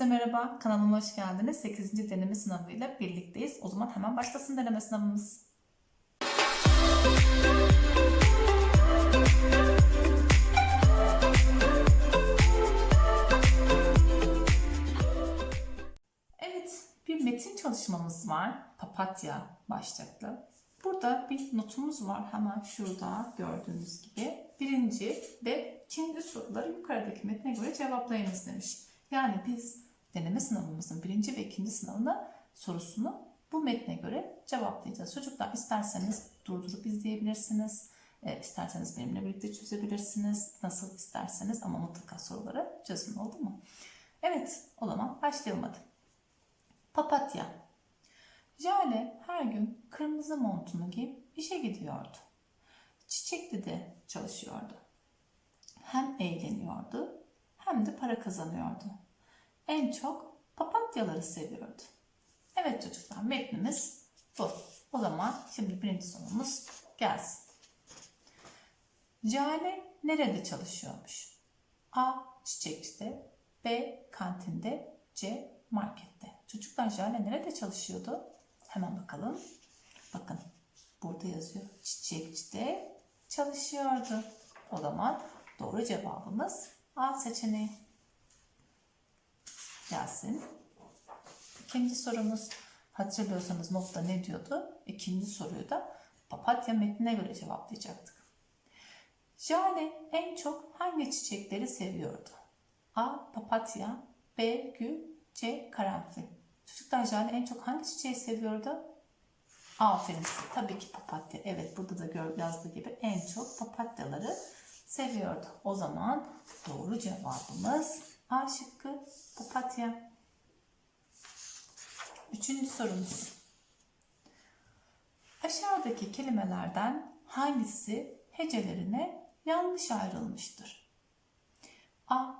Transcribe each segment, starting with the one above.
Hepinize merhaba, kanalıma hoş geldiniz. 8. deneme sınavıyla birlikteyiz. O zaman hemen başlasın deneme sınavımız. Evet, bir metin çalışmamız var. Papatya başlıklı. Burada bir notumuz var. Hemen şurada gördüğünüz gibi. Birinci ve ikinci soruları yukarıdaki metne göre cevaplayınız demiş. Yani biz deneme sınavımızın birinci ve ikinci sınavına sorusunu bu metne göre cevaplayacağız. Çocuklar isterseniz durdurup izleyebilirsiniz. E, isterseniz benimle birlikte çözebilirsiniz. Nasıl isterseniz ama mutlaka soruları çözün oldu mu? Evet o zaman başlayalım hadi. Papatya. Jale her gün kırmızı montunu giyip işe gidiyordu. Çiçekli de çalışıyordu. Hem eğleniyordu hem de para kazanıyordu. En çok papatyaları seviyordu. Evet çocuklar metnimiz bu. O zaman şimdi birinci sorumuz gelsin. Jale nerede çalışıyormuş? A. Çiçekçide B. Kantinde C. Markette. Çocuklar Jale nerede çalışıyordu? Hemen bakalım. Bakın burada yazıyor. Çiçekçide çalışıyordu. O zaman doğru cevabımız A seçeneği. Gelsin. İkinci sorumuz hatırlıyorsanız notta ne diyordu? İkinci soruyu da papatya metnine göre cevaplayacaktık. Jale en çok hangi çiçekleri seviyordu? A. Papatya B. Gül C. Karanfil Çocuklar Jale en çok hangi çiçeği seviyordu? Aferin. Tabii ki papatya. Evet burada da yazdığı gibi en çok papatyaları seviyordu. O zaman doğru cevabımız A şıkkı papatya. Üçüncü sorumuz. Aşağıdaki kelimelerden hangisi hecelerine yanlış ayrılmıştır? A.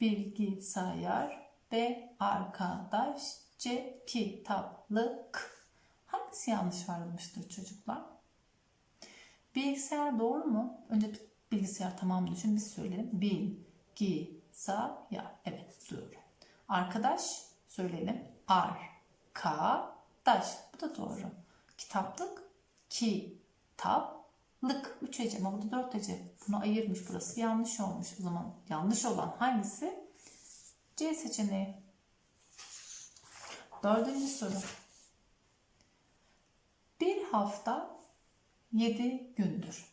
Bilgisayar B. Arkadaş C. Kitaplık Hangisi yanlış ayrılmıştır çocuklar? Bilgisayar doğru mu? Önce bilgisayar tamam düşün biz söyleyelim. Bilgisayar. Evet doğru. Arkadaş söyleyelim. Arkadaş. Bu da doğru. Kitaplık. Kitaplık. Üç hece ama burada dört hece. Bunu ayırmış burası. Yanlış olmuş. O zaman yanlış olan hangisi? C seçeneği. Dördüncü soru. Bir hafta yedi gündür.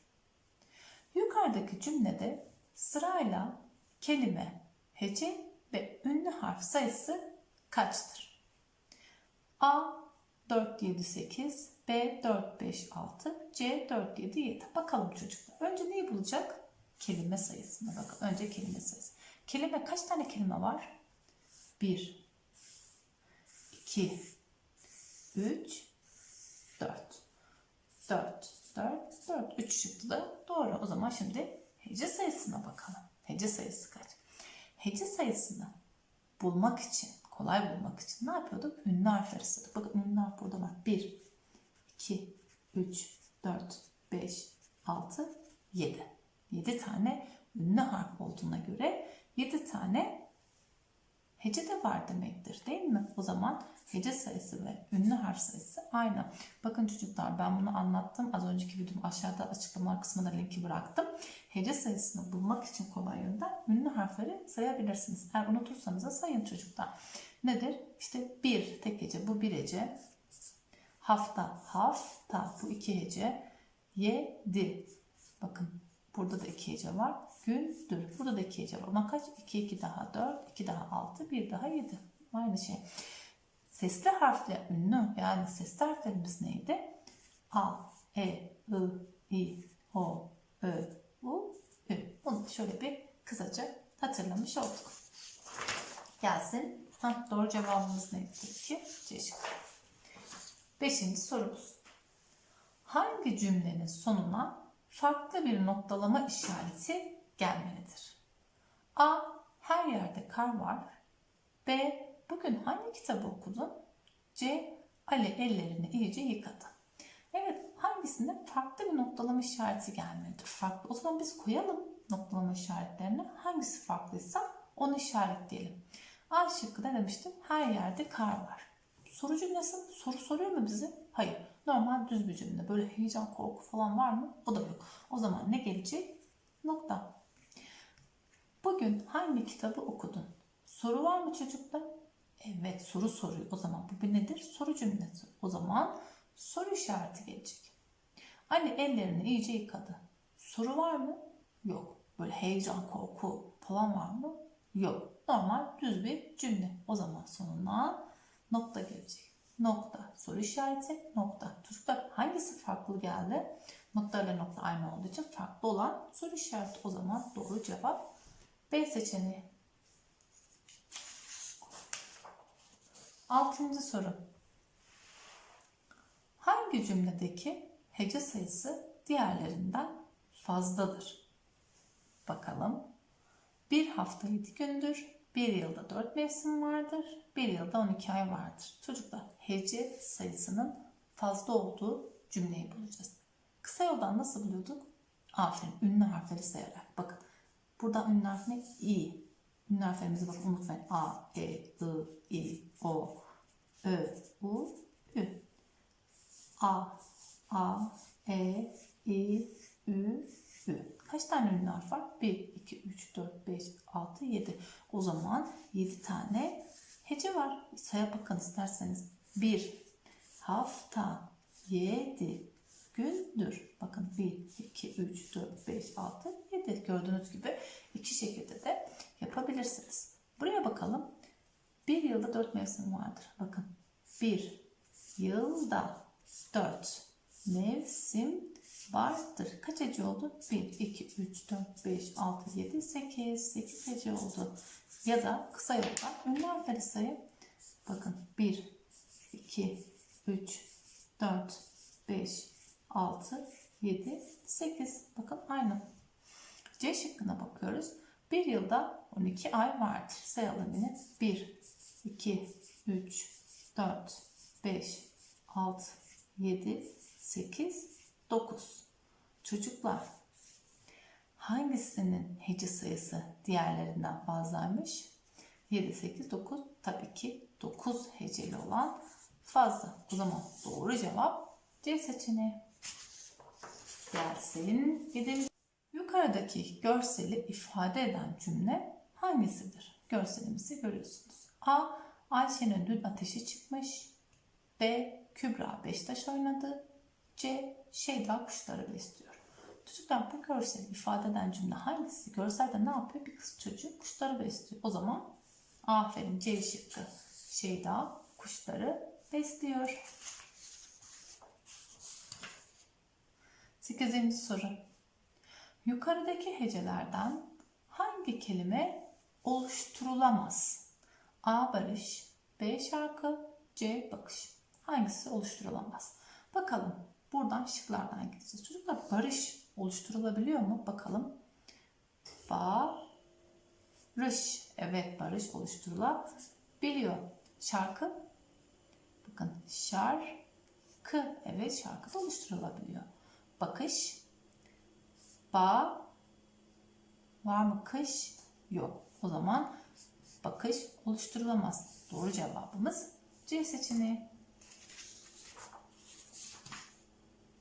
Yukarıdaki cümlede sırayla kelime, hece ve ünlü harf sayısı kaçtır? A 4, 7, 8, B 4, 5, 6, C 4, 7, 7. Bakalım çocuklar. Önce neyi bulacak? Kelime sayısına bakın. Önce kelime sayısı. Kelime kaç tane kelime var? 1, 2, 3, 4. 4, 4, 4. 3 çıktı da doğru. O zaman şimdi hece sayısına bakalım. Hece sayısı kaç? Hece sayısını bulmak için, kolay bulmak için ne yapıyorduk? Ünlü harfleri sayıyorduk. Bakın ünlü harf burada var. 1, 2, 3, 4, 5, 6, 7. 7 tane ünlü harf olduğuna göre 7 tane hece de var demektir değil mi? O zaman hece sayısı ve ünlü harf sayısı aynı. Bakın çocuklar ben bunu anlattım. Az önceki videom aşağıda açıklama kısmına linki bıraktım. Hece sayısını bulmak için kolay yönden ünlü harfleri sayabilirsiniz. Eğer unutursanız da sayın çocuklar. Nedir? İşte bir tek hece bu bir hece. Hafta hafta bu iki hece. Yedi. Bakın burada da iki hece var. Gündür. Burada da iki hece var. Ama kaç? 2, 2 daha 4, 2 daha 6, 1 daha 7. Aynı şey. Sesli harfler ünlü yani sesli harflerimiz neydi? A, E, I, I, O, Ö, U, Ü. Bunu şöyle bir kısaca hatırlamış olduk. Gelsin. Ha, doğru cevabımız neydi? ki? C şıkkı. Beşinci sorumuz. Hangi cümlenin sonuna farklı bir noktalama işareti gelmelidir? A. Her yerde kar var. B. Bugün hangi kitabı okudun? C. Ali ellerini iyice yıkadı. Evet hangisinde farklı bir noktalama işareti gelmelidir? Farklı. O zaman biz koyalım noktalama işaretlerini. Hangisi farklıysa onu işaretleyelim. A şıkkı ne demiştim? Her yerde kar var. Soru cümlesi soru soruyor mu bize? Hayır. Normal düz bir cümle. Böyle heyecan, korku falan var mı? O da yok. O zaman ne gelecek? Nokta. Bugün hangi kitabı okudun? Soru var mı çocuklar? Evet soru soruyor. O zaman bu bir nedir? Soru cümlesi. O zaman soru işareti gelecek. Anne ellerini iyice yıkadı. Soru var mı? Yok. Böyle heyecan, korku falan var mı? Yok. Normal düz bir cümle. O zaman sonuna nokta gelecek. Nokta. Soru işareti nokta. Çocuklar hangisi farklı geldi? Nokta ile nokta aynı olduğu için farklı olan soru işareti. O zaman doğru cevap B seçeneği. Altıncı soru. Hangi cümledeki hece sayısı diğerlerinden fazladır? Bakalım. Bir hafta 7 gündür, bir yılda 4 mevsim vardır, bir yılda 12 ay vardır. Çocuklar hece sayısının fazla olduğu cümleyi bulacağız. Kısa yoldan nasıl buluyorduk? Aferin. Ünlü harfleri sayarak. Bakın. Burada ünlü harf ne? İ. Ünlü harflerimizi bakın unutmayın. A, E, I, I, O, Ö, U, Ü. A, A, E, I, Ü, Ü. Kaç tane ünlü harf var? 1, 2, 3, 4, 5, 6, 7. O zaman 7 tane hece var. Saya bakın isterseniz. 1 hafta 7 gündür. Bakın 1, 2, 3, 4, 5, 6, 7. Gördüğünüz gibi iki şekilde de yapabilirsiniz. Buraya bakalım. Bir yılda 4 mevsim vardır. Bakın. Bir yılda 4 mevsim vardır. Kaç hece oldu? 1, 2, 3, 4, 5, 6, 7, 8. 8 hece oldu. Ya da kısa yoldan ünlü harfleri sayı. Bakın 1, 2, 3, 4, 5, 6, 7, 8. Bakın aynı. C şıkkına bakıyoruz. Bir yılda 12 ay vardır. Sayalım yine. 1, 2, 3, 4, 5, 6, 7, 8, 9. Çocuklar hangisinin hece sayısı diğerlerinden fazlaymış? 7, 8, 9. Tabii ki 9 heceli olan fazla. O zaman doğru cevap C seçeneği. Gelsin. Yedinci. Yukarıdaki görseli ifade eden cümle hangisidir? Görselimizi görüyorsunuz. A. Ayşe'nin dün ateşi çıkmış. B. Kübra Beşiktaş oynadı. C. Şeyda kuşları besliyor. Çocuklar bu görseli ifade eden cümle hangisi? Görselde ne yapıyor? Bir kız çocuğu kuşları besliyor. O zaman aferin C şıkkı. Şeyda kuşları besliyor. Sekizinci soru. Yukarıdaki hecelerden hangi kelime oluşturulamaz? A. Barış B. Şarkı C. Bakış. Hangisi oluşturulamaz? Bakalım. Buradan şıklardan gideceğiz. Çocuklar barış oluşturulabiliyor mu? Bakalım. Barış. Evet barış oluşturulabiliyor. Şarkı. Bakın şarkı. Evet şarkı da oluşturulabiliyor. Bakış. Ba. Var mı kış? Yok. O zaman bakış oluşturulamaz. Doğru cevabımız C seçeneği.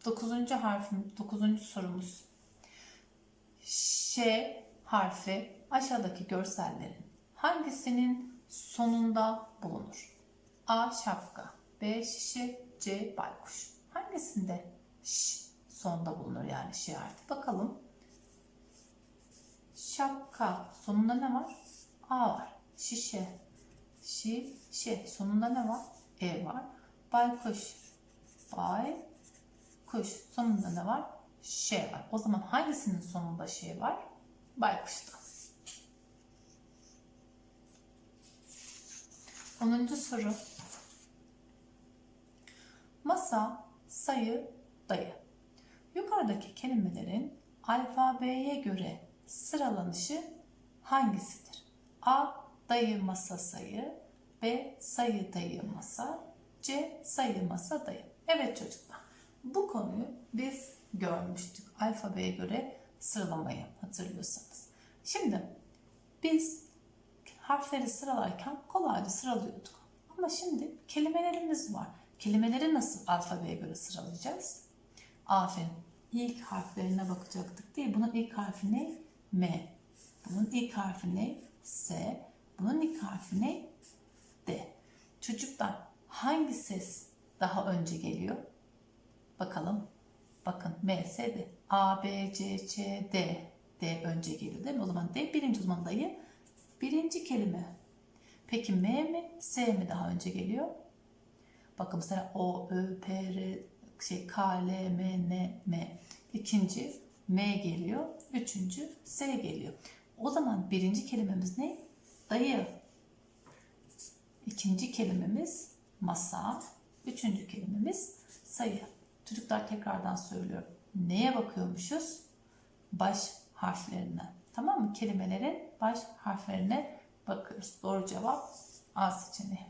Dokuzuncu harfim, dokuzuncu sorumuz. Ş harfi aşağıdaki görsellerin hangisinin sonunda bulunur? A. Şapka B. Şişe C. Baykuş. Hangisinde ş sonunda bulunur yani ş harfi? Bakalım. Şapka sonunda ne var? A var. Şişe. Şişe sonunda ne var? E var. Baykuş. Bay kuş sonunda ne var? Ş var. O zaman hangisinin sonunda ş var? Baykuşta. 10. soru. Masa, sayı, dayı. Yukarıdaki kelimelerin alfabeye göre sıralanışı hangisidir? A. Dayı masa sayı B. Sayı dayı masa C. Sayı masa dayı. Evet çocuklar. Bu konuyu biz görmüştük. Alfabeye göre sıralamayı hatırlıyorsanız. Şimdi biz harfleri sıralarken kolayca sıralıyorduk. Ama şimdi kelimelerimiz var. Kelimeleri nasıl alfabeye göre sıralayacağız? Aferin. İlk harflerine bakacaktık değil. Bunun ilk harfi ne? M. Bunun ilk harfi ne? S. Bunun ilk harfi ne? D. Çocuklar hangi ses daha önce geliyor? Bakalım. Bakın M, S, D. A, B, C, C, D. D önce geliyor değil mi? O zaman D birinci o zaman dayı birinci kelime. Peki M mi, S mi daha önce geliyor? Bakın mesela O, Ö, P, R, şey, K, L, M, N, M. İkinci M geliyor. Üçüncü S geliyor. O zaman birinci kelimemiz ne? Dayı. İkinci kelimemiz masa. Üçüncü kelimemiz sayı. Çocuklar tekrardan söylüyorum. Neye bakıyormuşuz? Baş harflerine. Tamam mı? Kelimelerin baş harflerine bakıyoruz. Doğru cevap A seçeneği.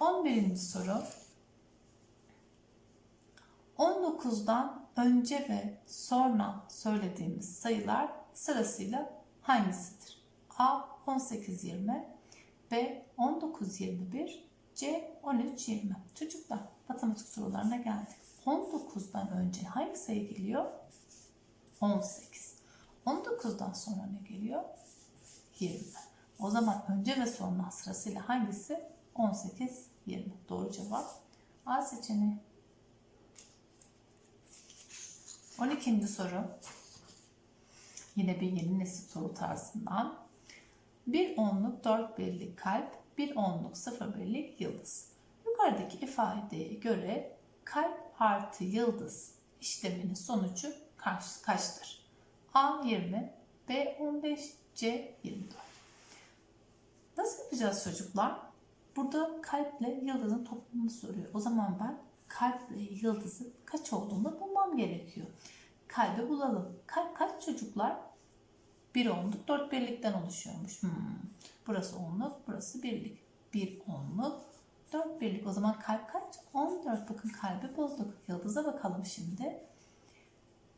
11. soru. 19'dan önce ve sonra söylediğimiz sayılar sırasıyla hangisidir? A 18-20, B 19-21, C 13-20. Çocuklar matematik sorularına geldik. 19'dan önce hangi sayı geliyor? 18. 19'dan sonra ne geliyor? 20. O zaman önce ve sonra sırasıyla hangisi? 18, 20. Doğru cevap A seçeneği. 12. soru. Yine bir yeni nesil soru tarzından. Bir onluk dört birlik kalp, bir onluk sıfır birlik yıldız. Yukarıdaki ifadeye göre kalp artı yıldız işleminin sonucu kaç, kaçtır? A 20, B 15, C 24. Nasıl yapacağız çocuklar? Burada kalple yıldızın toplamını soruyor. O zaman ben kalple yıldızın kaç olduğunu bulmam gerekiyor. Kalbi bulalım. Kalp kaç çocuklar? Bir onluk dört birlikten oluşuyormuş. Hmm. Burası onluk, burası birlik. Bir onluk, dört birlik. O zaman kalp kaç? 14. Bakın kalbi bulduk. Yıldıza bakalım şimdi.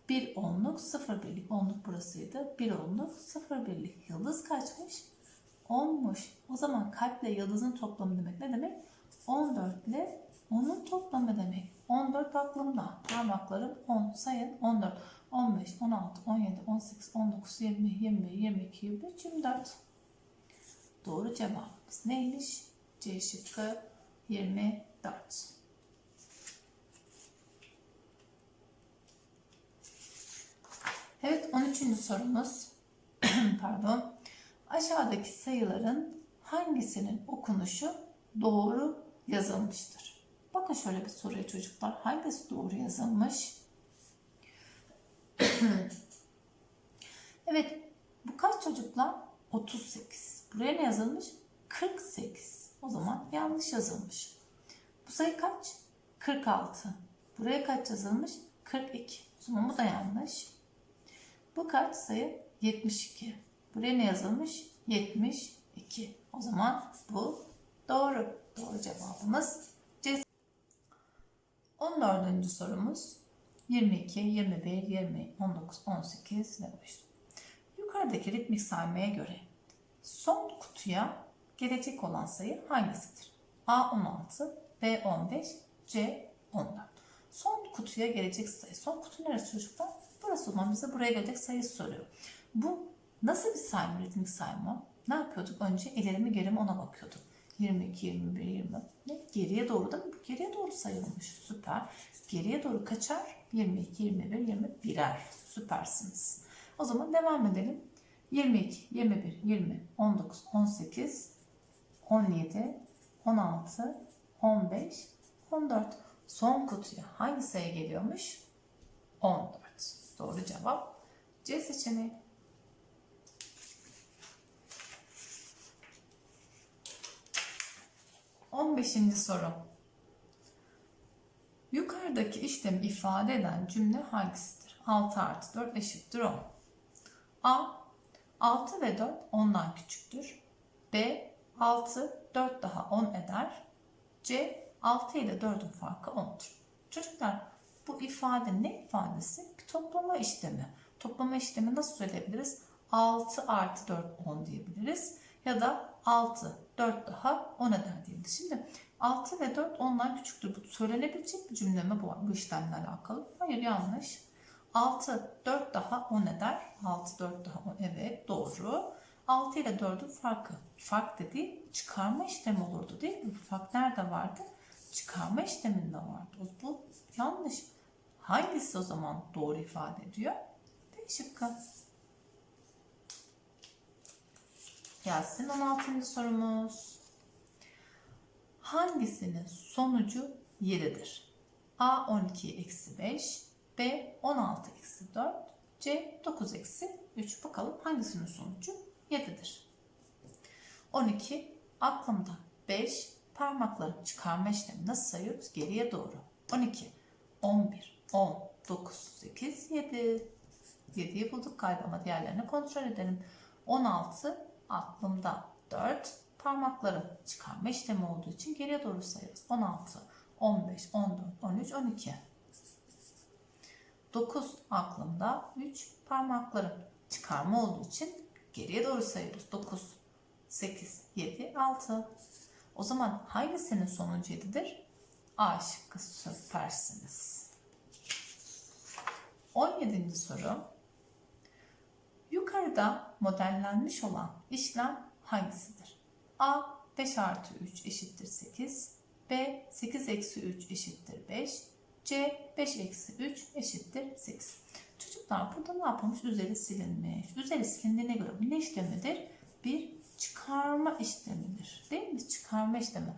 Bir onluk, sıfır birlik. Onluk burasıydı. Bir onluk, sıfır birlik. Yıldız kaçmış? 10'muş. O zaman kalple yıldızın toplamı demek ne demek? 14 ile onun toplamı demek. 14 aklımda. Parmaklarım 10. Sayın 14, 15, 16, 17, 18, 19, 20, 21, 22, 23, 24. Doğru cevabımız neymiş? C şıkkı 24. Evet 13. sorumuz. Pardon. Aşağıdaki sayıların hangisinin okunuşu doğru yazılmıştır? Bakın şöyle bir soruya çocuklar. Hangisi doğru yazılmış? evet. Bu kaç çocuklar? 38. Buraya ne yazılmış? 48. O zaman yanlış yazılmış. Bu sayı kaç? 46. Buraya kaç yazılmış? 42. O zaman bu da yanlış. Bu kaç sayı? 72. Buraya ne yazılmış? 72. O zaman bu doğru. Doğru cevabımız C. 14. sorumuz 22, 21, 20, 19, 18 ve 13. Yukarıdaki ritmik saymaya göre son kutuya gelecek olan sayı hangisidir? A 16, B 15, C 14. Son kutuya gelecek sayı. Son kutu neresi çocuklar? Burası o zaman bize buraya gelecek sayı soruyor. Bu nasıl bir sayma, ritmik sayma? Ne yapıyorduk? Önce ileri mi geri mi ona bakıyorduk. 22, 21, 20. Ne? Geriye doğru da? Geriye doğru sayılmış. Süper. Geriye doğru kaçar? 22, 21, 20 birer. Süpersiniz. O zaman devam edelim. 22, 21, 20, 19, 18, 17, 16, 15, 14. Son kutuya hangi sayı geliyormuş? 14. Doğru cevap C seçeneği. On beşinci soru. Yukarıdaki işlemi ifade eden cümle hangisidir? 6 artı 4 eşittir 10. A. 6 ve 4 10'dan küçüktür. B. 6, 4 daha 10 eder. C. 6 ile 4'ün farkı 10'dur. Çocuklar bu ifade ne ifadesi? Bir toplama işlemi. Toplama işlemi nasıl söyleyebiliriz? 6 artı 4 10 diyebiliriz. Ya da 6 4 daha 10 eder diyebiliriz. Şimdi 6 ve 4 ondan küçüktür. Bu söylenebilecek bir cümle mi bu, bu işlemle alakalı? Hayır yanlış. 6 4 daha 10 eder. 6 4 daha 10 evet doğru. 6 ile 4'ün farkı. Fark dediği çıkarma işlemi olurdu değil mi? Fark nerede vardı? Çıkarma işleminde vardı. Bu yanlış. Hangisi o zaman doğru ifade ediyor? D şıkkı. Gelsin 16. sorumuz. Hangisinin sonucu 7'dir? A 12 eksi 5, B 16 eksi 4, C 9 eksi 3. Bakalım hangisinin sonucu 7'dir? 12 aklımda 5 parmakları çıkarma işlemi nasıl sayıyoruz? Geriye doğru. 12, 11, 10, 9, 8, 7. 7'yi bulduk galiba ama diğerlerini kontrol edelim. 16 aklımda 4 parmakları çıkarma işlemi olduğu için geriye doğru sayarız. 16, 15, 14, 13, 12. 9 aklımda 3 parmakları çıkarma olduğu için geriye doğru sayıyoruz. 9, 8, 7, 6. O zaman hangisinin sonucu 7'dir? A şıkkı süpersiniz. 17. soru. Yukarıda modellenmiş olan işlem hangisidir? A 5 artı 3 eşittir 8. B 8 eksi 3 eşittir 5. C 5 eksi 3 eşittir 8. Çocuklar burada ne yapılmış? Üzeri silinmiş. Üzeri silindiğine göre bu ne işlemidir? Bir çıkarma işlemidir. Değil mi? Çıkarma işlemi.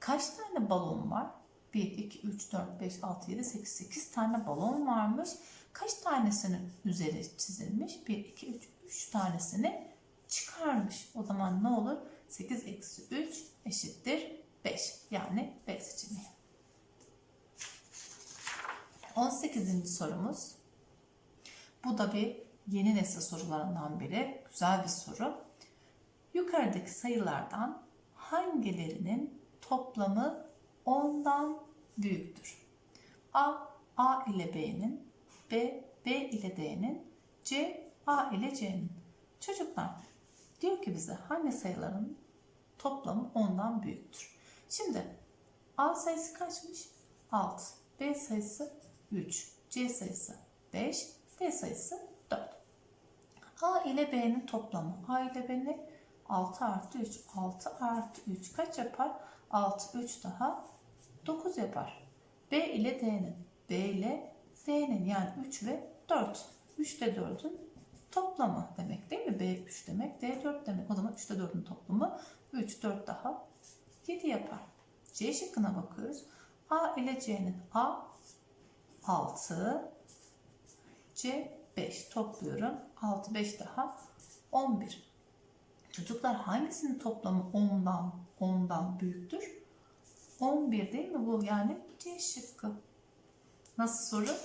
Kaç tane balon var? 1, 2, 3, 4, 5, 6, 7, 8, 8 tane balon varmış. Kaç tanesinin üzeri çizilmiş? 1, 2, 3, 3 tanesini çıkarmış. O zaman ne olur? 8 eksi 3 eşittir 5. Yani B seçeneği. 18. sorumuz. Bu da bir yeni nesil sorularından biri. Güzel bir soru. Yukarıdaki sayılardan hangilerinin toplamı 10'dan büyüktür? A, A ile B'nin, B, B ile D'nin, C, A ile C'nin. Çocuklar diyor ki bize hangi sayıların toplamı 10'dan büyüktür? Şimdi A sayısı kaçmış? 6. B sayısı 3. C sayısı 5. D sayısı 4. A ile B'nin toplamı. A ile B ne? 6 artı 3. 6 artı 3 kaç yapar? 6, 3 daha 9 yapar. B ile D'nin. B ile D'nin yani 3 ve 4. 3 ile 4'ün toplamı demek değil mi? B 3 demek, D 4 demek. O zaman 3 ile 4'ün toplamı 3, 4 daha 7 yapar. C şıkkına bakıyoruz. A ile C'nin A 6, C 5 topluyorum. 6, 5 daha 11. Çocuklar hangisinin toplamı 10'dan 10'dan büyüktür? 11 değil mi bu? Yani C şıkkı. Nasıl soru?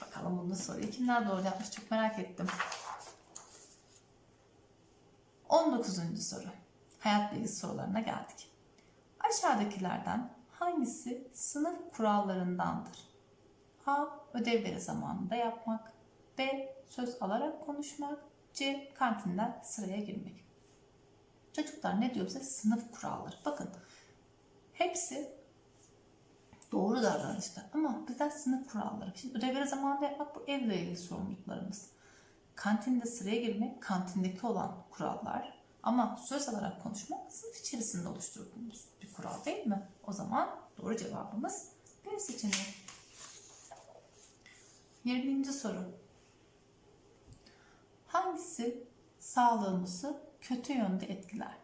Bakalım bunu soruyu kimler doğru yapmış çok merak ettim. 19. soru. Hayat bilgisi sorularına geldik. Aşağıdakilerden hangisi sınıf kurallarındandır? A. Ödevleri zamanında yapmak. B. Söz alarak konuşmak. C. Kantinden sıraya girmek. Çocuklar ne diyor bize? Sınıf kuralları. Bakın hepsi doğru davranışlar ama bizden sınıf kuralları. Şimdi ödevleri zamanında yapmak bu evle ilgili sorumluluklarımız. Kantinde sıraya girmek kantindeki olan kurallar. Ama söz alarak konuşmak sınıf içerisinde oluşturduğumuz bir kural değil mi? O zaman doğru cevabımız B seçeneği. 20. soru. Hangisi sağlığımızı kötü yönde etkiler?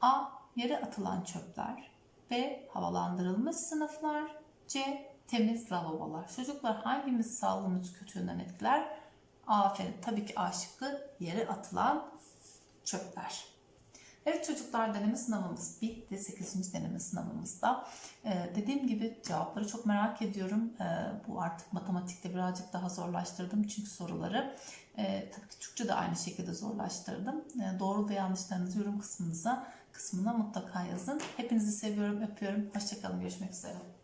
A. Yere atılan çöpler. B. Havalandırılmış sınıflar. C. Temiz lavabolar. Çocuklar hangimiz sağlığımızı kötü yönden etkiler? Aferin. Tabii ki A şıkkı yere atılan çöpler. Evet çocuklar deneme sınavımız bitti. 8. deneme sınavımızda. Ee, dediğim gibi cevapları çok merak ediyorum. Ee, bu artık matematikte birazcık daha zorlaştırdım çünkü soruları. Ee, tabii ki Türkçe de aynı şekilde zorlaştırdım. Ee, doğru ve yanlışlarınızı yorum kısmınıza kısmına mutlaka yazın. Hepinizi seviyorum, öpüyorum. Hoşçakalın, görüşmek üzere.